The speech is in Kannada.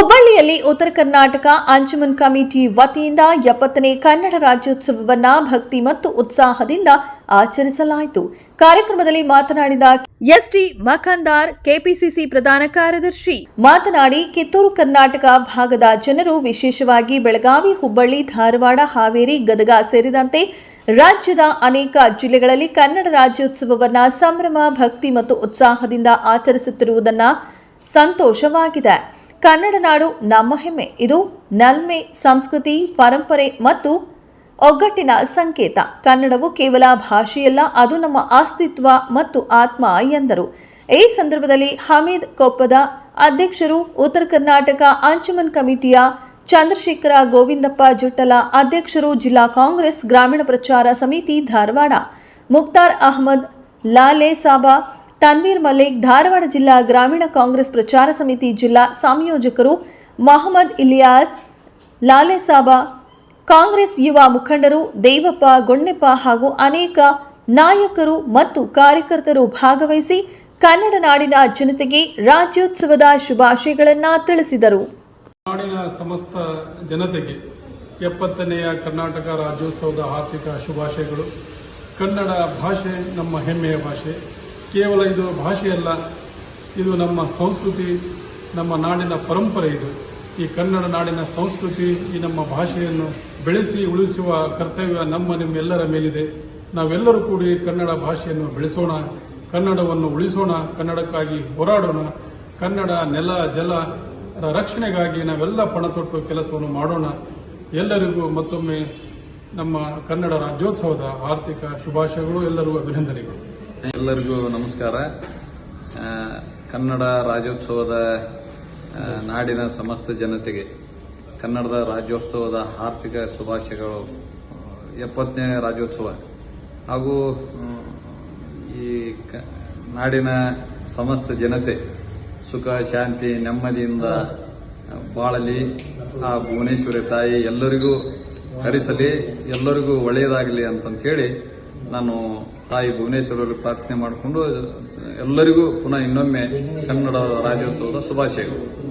ಹುಬ್ಬಳ್ಳಿಯಲ್ಲಿ ಉತ್ತರ ಕರ್ನಾಟಕ ಅಂಜುಮನ್ ಕಮಿಟಿ ವತಿಯಿಂದ ಎಪ್ಪತ್ತನೇ ಕನ್ನಡ ರಾಜ್ಯೋತ್ಸವವನ್ನ ಭಕ್ತಿ ಮತ್ತು ಉತ್ಸಾಹದಿಂದ ಆಚರಿಸಲಾಯಿತು. ಕಾರ್ಯಕ್ರಮದಲ್ಲಿ ಮಾತನಾಡಿದ ಎಸ್ಟಿ ಮಖಂದಾರ್ ಕೆಪಿಸಿಸಿ ಪ್ರಧಾನ ಕಾರ್ಯದರ್ಶಿ. ಮಾತನಾಡಿ, ಕಿತ್ತೂರು ಕರ್ನಾಟಕ ಭಾಗದ ಜನರು ವಿಶೇಷವಾಗಿ ಬೆಳಗಾವಿ, ಹುಬ್ಬಳ್ಳಿ, ಧಾರವಾಡ, ಹಾವೇರಿ, ಗದಗ ಸೇರಿದಂತೆ ರಾಜ್ಯದ ಅನೇಕ ಜಿಲ್ಲೆಗಳಲ್ಲಿ ಕನ್ನಡ ರಾಜ್ಯೋತ್ಸವವನ್ನ ಸಂಭ್ರಮ, ಭಕ್ತಿ ಮತ್ತು ಉತ್ಸಾಹದಿಂದ ಆಚರಿಸುತ್ತಿರುವುದನ್ನು ಸಂತೋಷವಾಗಿದೆ. ಕನ್ನಡ ನಾಡು ನಮ್ಮ ಹೆಮ್ಮೆ. ಇದು ನಲ್ಮೆ ಸಂಸ್ಕೃತಿ, ಪರಂಪರೆ ಮತ್ತು ಒಗ್ಗಟ್ಟಿನ ಸಂಕೇತ. ಕನ್ನಡವು ಕೇವಲ ಭಾಷೆಯಲ್ಲ, ಅದು ನಮ್ಮ ಅಸ್ತಿತ್ವ ಮತ್ತು ಆತ್ಮ ಎಂದರು. ಈ ಸಂದರ್ಭದಲ್ಲಿ ಹಮೀದ್ ಕೊಪ್ಪದ ಅಧ್ಯಕ್ಷರು ಉತ್ತರ ಕರ್ನಾಟಕ ಅಂಚುಮನ್ ಕಮಿಟಿಯ ಚಂದ್ರಶೇಖರ ಗೋವಿಂದಪ್ಪ ಜುಟ್ಟಲ, ಅಧ್ಯಕ್ಷರು ಜಿಲ್ಲಾ ಕಾಂಗ್ರೆಸ್ ಗ್ರಾಮೀಣ ಪ್ರಚಾರ ಸಮಿತಿ ಧಾರವಾಡ ಮುಕ್ತಾರ್ ಅಹಮದ್ ಲಾಲೆ ಸಾಬಾ ತನ್ವೀರ್ ಮಲ್ಲಿಕ್, ಧಾರವಾಡ ಜಿಲ್ಲಾ ಗ್ರಾಮೀಣ ಕಾಂಗ್ರೆಸ್ ಪ್ರಚಾರ ಸಮಿತಿ ಜಿಲ್ಲಾ ಸಂಯೋಜಕರು ಮೊಹಮ್ಮದ್ ಇಲಿಯಾಸ್ ಲಾಲೆ ಸಾಬಾ ಕಾಂಗ್ರೆಸ್ ಯುವ ಮುಖಂಡರು, ದೇವಪ್ಪ, ಗೊಣ್ಣೆಪ್ಪ ಹಾಗೂ ಅನೇಕ ನಾಯಕರು ಮತ್ತು ಕಾರ್ಯಕರ್ತರು ಭಾಗವಹಿಸಿ ಕನ್ನಡ ನಾಡಿನ ಜನತೆಗೆ ರಾಜ್ಯೋತ್ಸವದ ಶುಭಾಶಯಗಳನ್ನು ತಿಳಿಸಿದರು. ನಾಡಿನ ಸಮಸ್ತ ಜನತೆಗೆ ಎಪ್ಪತ್ತನೆಯ ಕರ್ನಾಟಕ ರಾಜ್ಯೋತ್ಸವದ ಆರ್ಥಿಕ ಶುಭಾಶಯಗಳು. ಕನ್ನಡ ಭಾಷೆ ನಮ್ಮ ಹೆಮ್ಮೆಯ ಭಾಷೆ. ಕೇವಲ ಇದು ಭಾಷೆಯಲ್ಲ ಇದು ನಮ್ಮ ಸಂಸ್ಕೃತಿ, ನಮ್ಮ ನಾಡಿನ ಪರಂಪರೆ ಇದು. ಈ ಕನ್ನಡ ನಾಡಿನ ಸಂಸ್ಕೃತಿ, ಈ ನಮ್ಮ ಭಾಷೆಯನ್ನು ಬೆಳೆಸಿ, ಉಳಿಸುವ ಕರ್ತವ್ಯ ನಮ್ಮ ನಿಮ್ಮೆಲ್ಲರ ಮೇಲಿದೆ. ನಾವೆಲ್ಲರೂ ಕೂಡಿ ಕನ್ನಡ ಭಾಷೆಯನ್ನು ಬೆಳೆಸೋಣ, ಕನ್ನಡವನ್ನು ಉಳಿಸೋಣ, ಕನ್ನಡಕ್ಕಾಗಿ ಹೋರಾಡೋಣ, ಕನ್ನಡ ನೆಲ, ಜಲ ರಕ್ಷಣೆಗಾಗಿ ನಾವೆಲ್ಲ ಪಣ ತೊಟ್ಟು ಕೆಲಸವನ್ನು ಮಾಡೋಣ. ಎಲ್ಲರಿಗೂ ಮತ್ತೊಮ್ಮೆ ನಮ್ಮ ಕನ್ನಡ ರಾಜ್ಯೋತ್ಸವದ ಆರ್ಥಿಕ ಶುಭಾಶಯಗಳು, ಎಲ್ಲರಿಗೂ ಅಭಿನಂದನೆಗಳು. ಎಲ್ಲರಿಗೂ ನಮಸ್ಕಾರ. ಕನ್ನಡ ರಾಜ್ಯೋತ್ಸವದ ನಾಡಿನ ಸಮಸ್ತ ಜನತೆಗೆ ಕನ್ನಡದ ರಾಜ್ಯೋತ್ಸವದ ಆರ್ಥಿಕ ಶುಭಾಶಯಗಳು. ಎಪ್ಪತ್ತನೇ ರಾಜ್ಯೋತ್ಸವ. ಹಾಗೂ ಈ ನಾಡಿನ ಸಮಸ್ತ ಜನತೆ ಸುಖ, ಶಾಂತಿ, ನೆಮ್ಮದಿಯಿಂದ ಬಾಳಲಿ. ಆ ಭುವನೇಶ್ವರಿ ತಾಯಿ ಎಲ್ಲರಿಗೂ ಹರಿಸಲಿ, ಎಲ್ಲರಿಗೂ ಒಳ್ಳೆಯದಾಗಲಿ ಅಂತಂತ ಹೇಳಿ ನಾನು ತಾಯಿ ಭುವನೇಶ್ವರಲ್ಲಿ ಪ್ರಾರ್ಥನೆ ಮಾಡಿಕೊಂಡು ಎಲ್ಲರಿಗೂ ಪುನಃ ಇನ್ನೊಮ್ಮೆ ಕನ್ನಡ ರಾಜ್ಯೋತ್ಸವದ ಶುಭಾಶಯಗಳು.